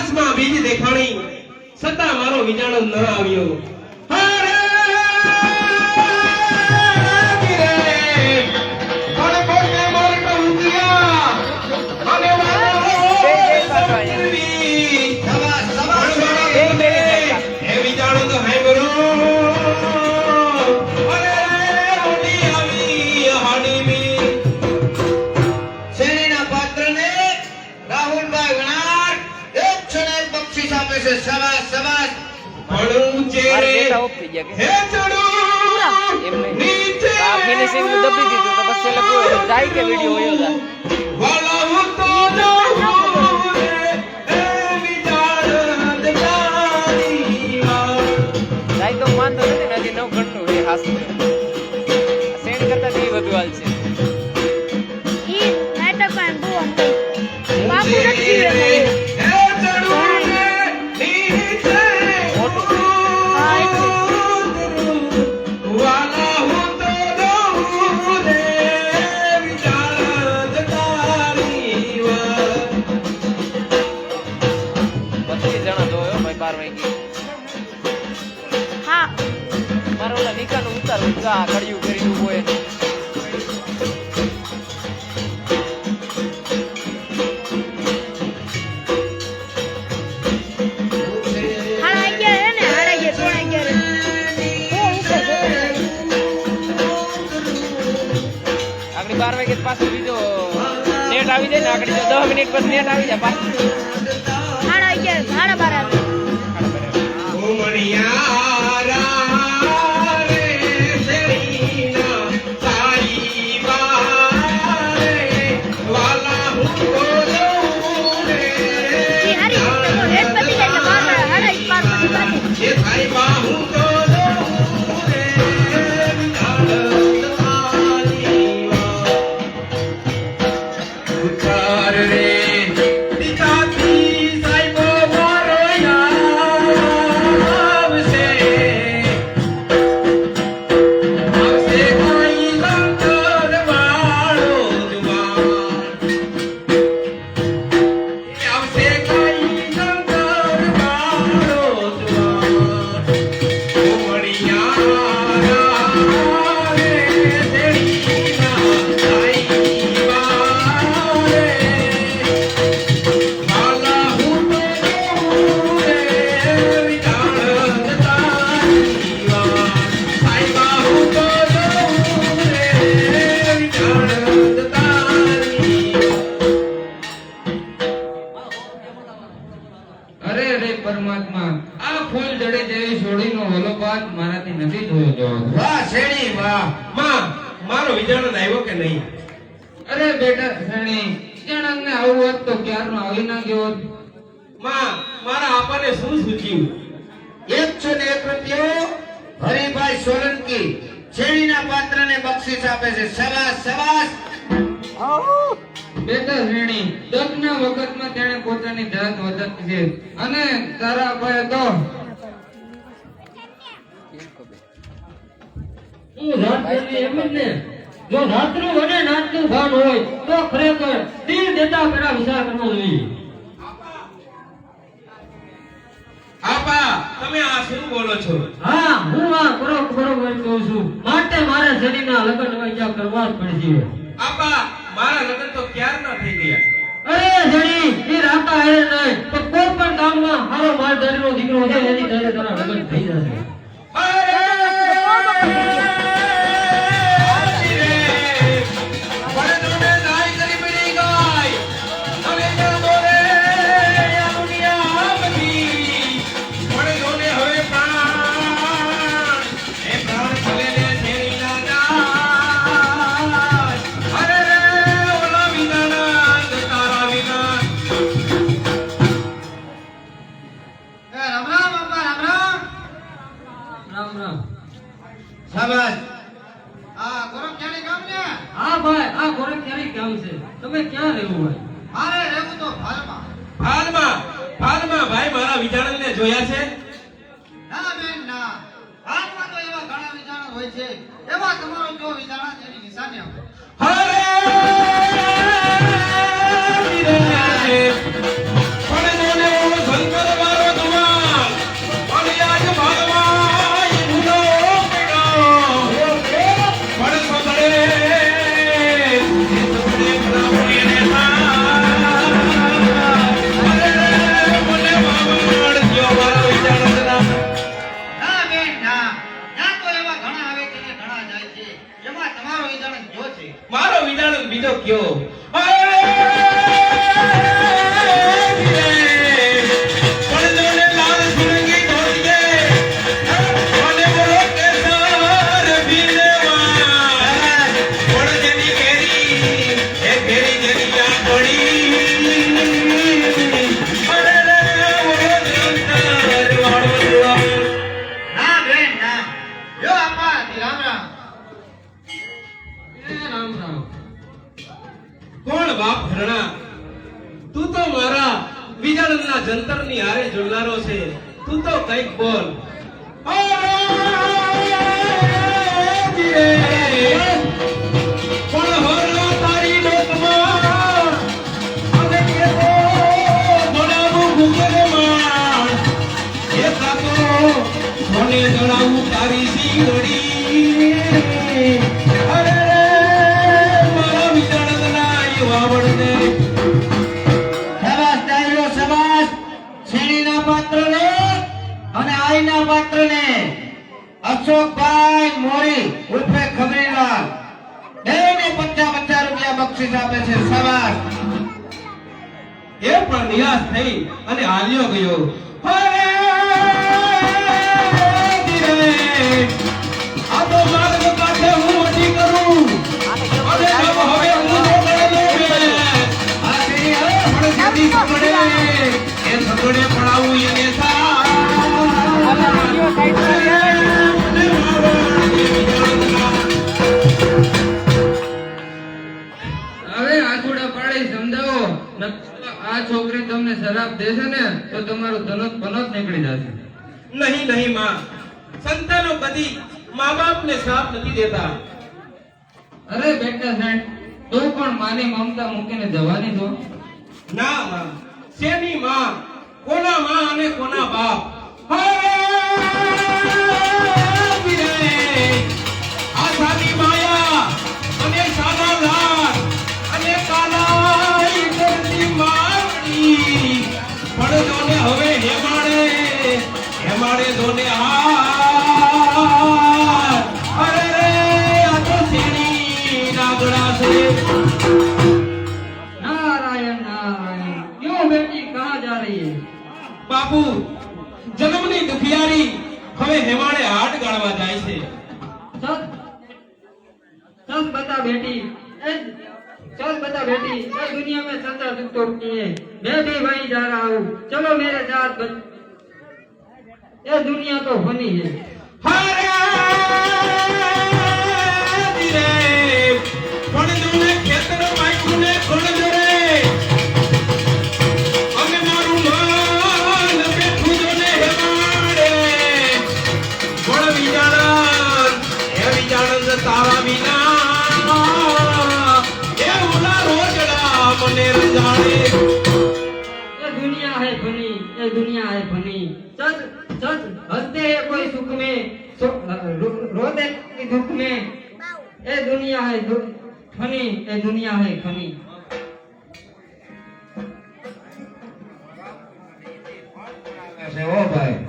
આકાશમાં બીજ દેખાણી છતાં મારો વિજાણો ન આવ્યો. ડેટા ઓફ થઈ ગયા કે હે ચડું એમ નહીં નીચે આ ફિનિશિંગનું દબી દીધું તો પછી કોઈ જાય કે વીડિયો વયો જાય. વાલા હું બહુ ઉપર છે આગળ બાર વાગે પાછું બીજો નેટ આવી જાય ને આગળ દસ મિનિટ પછી નેટ આવી જાય પાછું. વાહ શેણી વાહ. માં મારો વિજાણો આવ્યો કે નહીં? અરે બેટા શ્રેણી જણંગને આવું હોત તો ક્યારનો આવી ના ગયો માં મારા આપણને શું સૂચ્યું? એકસો ને એક રૂપિયો. હરિભાઈ સોલંકી શેણીના પાત્રને બક્ષિસ આપે છે. સવાસ સવાસ બેટા શ્રેણી વખત વખતમાં તેણે પોતાની જાત વધત છે. અને તારા ભાઈ તો? રાત કરવી એમ જ ને જો રાતનું વડે નાચનું ભાન હોય તો ખરેખર તીર દેતા પેલા વિચાર કરવો જોઈએ. આપા તમે આ શું બોલો છો? હા હું આ કરો બરોબર કહું છું. માટે મારે શરીરના લગ્ન વાગ્યા કરવા જ પડશે. આપા મારા લગ્ન તો ક્યારના થઈ ગયા? અરે જણી એ રાતા નહીં તો કોઈ પણ ગામમાં હારો માલધારીનો દીકરો છે એની તારા લગ્ન થઈ જશે. રામ રામ શાબાશ. આ ગોરખ ગામ ને? હા ભાઈ આ ગોરખ ગામ છે. તમે ક્યાં રહેવું ભાઈ મારે રહેવું તો હાલમાં ફાલમાં ફાલમાં ભાઈ મારા વિચારણને જોયા છે? ના બેન ના. તો એવા ઘણા વિચારો હોય છે. એવા તમારો જો વિચારા તેની નિશાની આપો. હરે મારો વિધાન બીજો કયો? કોણ બાપ ધરણા તું તો મારા વિજળના જંતરની હારે જોડનારો છે તું તો કંઈક બોલ પણ હોલો તારી ડોકમાં અને કે ભણાવું શ્રેણીના પાત્રને અને આઈના પાત્રને અશોકભાઈ મોરી ઉર્ફે ખબરીલાલ બેને પચાસ પચાસ રૂપિયા બક્ષિસ આપે છે સવાર એ પણ નિરાશ થઈ અને હાલ્યો ગયો. તમને દેશે ને તો તમારું ધનત પનત નીકળી જશે. નહીં નહીં માં. સંતાનો કદી મા બાપને શ્રાપ નથી દેતા. અરે બેટા સાહેબ તું પણ માની મમતા મૂકીને જવાની છો? ના માં. શેની માં? કોના માં અને કોના બાપ? હે વીરે! આ સાદી માયા બાપુ જન્મની દુખિયારી હવે હેમાળે હાડ ગાળવા જાય છે सच सच बता बेटी ए, सच बता बेटी ये दुनिया में सच्चा सुख तो नहीं है मैं भी वहीं जा रहा हूँ चलो मेरे साथ बच... ये दुनिया तो फनी है હારે આય ભની સદ સદ હસ્તે કોઈ સુખ મે રોદે કી દુખ મે એ દુનિયા હે દુખ, ખની, એ દુનિયા હે ખની. છે ઓ ભાઈ.